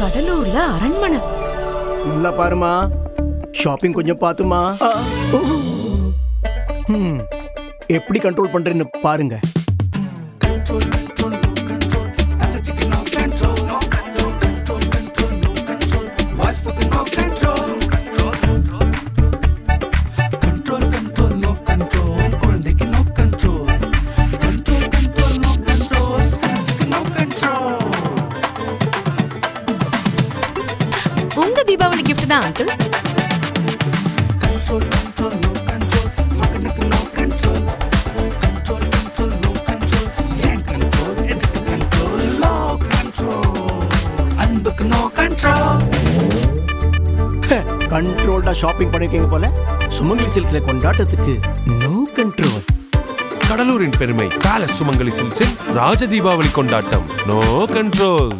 கடலூர்ல அரண்மனை. நல்லா பாருமா. ஷாப்பிங் கொஞ்சம் பார்த்துமா எப்படி கண்ட்ரோல் பண்றேன்னு பாருங்க. உங்க தீபாவளி கிஃப்ட் தான் அங்கிள் கண்ட்ரோல்டா ஷாப்பிங் பண்ணிருக்கீங்க போல. சுமங்கலி சில்க்ஸ்ல கொண்டாட்டத்துக்கு நோ கண்ட்ரோல் கடலூரின் பெருமை பேலஸ் சுமங்கலி சில்க்ஸில் ராஜ தீபாவளி கொண்டாட்டம் நோ கண்ட்ரோல்